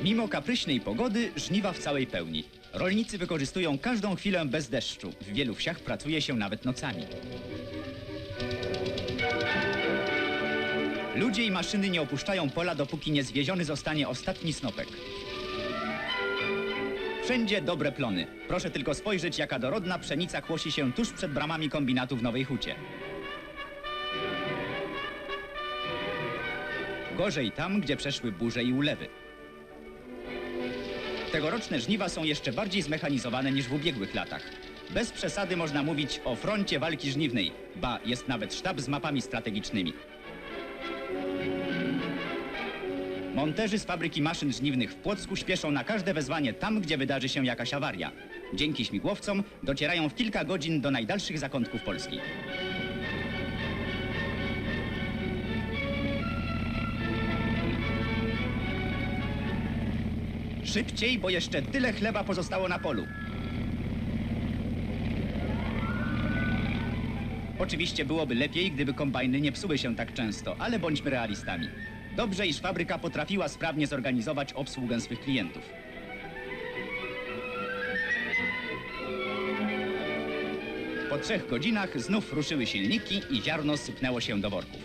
Mimo kapryśnej pogody, żniwa w całej pełni. Rolnicy wykorzystują każdą chwilę bez deszczu. W wielu wsiach pracuje się nawet nocami. Ludzie i maszyny nie opuszczają pola, dopóki nie zwieziony zostanie ostatni snopek. Wszędzie dobre plony. Proszę tylko spojrzeć, jaka dorodna pszenica kłosi się tuż przed bramami kombinatu w Nowej Hucie. Gorzej tam, gdzie przeszły burze i ulewy. Tegoroczne żniwa są jeszcze bardziej zmechanizowane niż w ubiegłych latach. Bez przesady można mówić o froncie walki żniwnej, ba jest nawet sztab z mapami strategicznymi. Monterzy z fabryki maszyn żniwnych w Płocku śpieszą na każde wezwanie tam, gdzie wydarzy się jakaś awaria. Dzięki śmigłowcom docierają w kilka godzin do najdalszych zakątków Polski. Szybciej, bo jeszcze tyle chleba pozostało na polu. Oczywiście byłoby lepiej, gdyby kombajny nie psuły się tak często, ale bądźmy realistami. Dobrze, iż fabryka potrafiła sprawnie zorganizować obsługę swych klientów. Po trzech godzinach znów ruszyły silniki i ziarno sypnęło się do worków.